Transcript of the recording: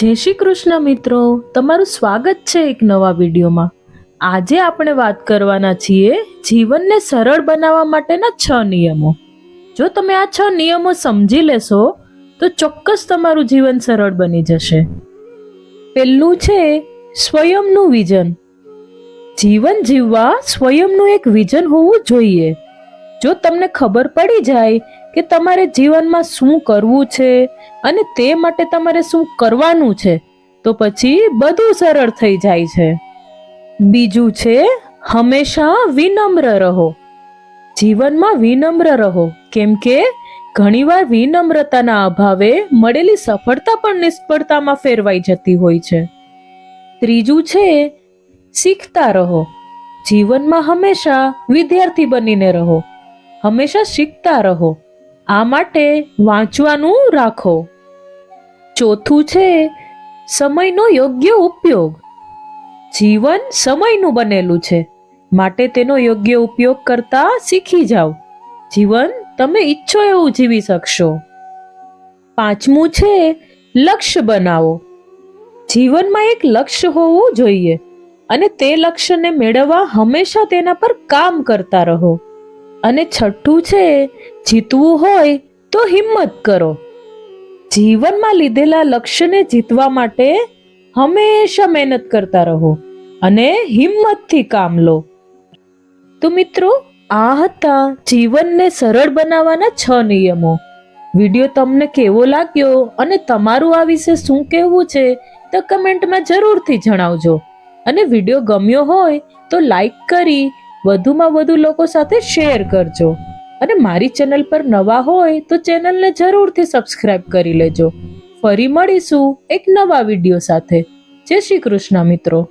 જય શ્રી કૃષ્ણ મિત્રો. તમારું સ્વાગત છે એક નવા વિડીયોમાં. આજે આપણે વાત કરવાના છીએ જીવનને સરળ બનાવવા માટેના છ નિયમો. જો તમે આ છ નિયમો સમજી લેશો, તો ચોક્કસ તમારું જીવન સરળ બની જશે. પહેલું છે સ્વયંનું વિઝન જીવન જીવવા સ્વયંનું એક વિઝન હોવું જોઈએ. જો તમને ખબર પડી જાય કે તમારે જીવનમાં શું કરવું છે અને તે માટે તમારે શું કરવાનું છે, તો પછી બધું સરળ થઈ જાય છે. બીજું છે, હંમેશા વિનમ્ર રહો. જીવનમાં વિનમ્ર રહો, કેમ કે ઘણીવાર વિનમ્રતાના અભાવે મળેલી સફળતા પણ નિષ્ફળતામાં ફેરવાઈ જતી હોય છે. ત્રીજું છે, શીખતા રહો. જીવનમાં હંમેશા વિદ્યાર્થી બનીને રહો. હંમેશા શીખતા રહો. આ માટે વાંચવાનું રાખો. ચોથું છે, સમયનો યોગ્ય ઉપયોગ. જીવન સમયનું બનેલું છે, માટે તેનો યોગ્ય ઉપયોગ કરતા શીખી જાઓ. જીવન તમે ઈચ્છો એવું જીવી શકશો. પાંચમું છે, લક્ષ્ય બનાવો. જીવનમાં એક લક્ષ્ય હોવું જોઈએ અને તે લક્ષ્યને મેળવવા હંમેશા તેના પર કામ કરતા રહો. અને છઠ્ઠું છે જીતવું હોય તો હિંમત કરો. જીવનમાં લીધેલા લક્ષ્યને જીતવા માટે હંમેશા મહેનત કરતા રહો અને હિંમતથી કામ લો. તો મિત્રો, આ હતા જીવનને સરળ બનાવવાના છ નિયમો. વીડિયો તમને કેવો લાગ્યો અને તમારું આ વિશે શું કહેવું છે તો કમેન્ટમાં જરૂરથી જણાવજો. અને વીડિયો ગમ્યો હોય તો લાઈક કરી, વધુમાં વધુ લોકો સાથે શેર કરજો. અને મારી ચેનલ પર નવા હોય તો ચેનલને જરૂરથી સબસ્ક્રાઇબ કરી લેજો. ફરી મળીશું એક નવા વીડિયો સાથે. જય શ્રી કૃષ્ણ મિત્રો.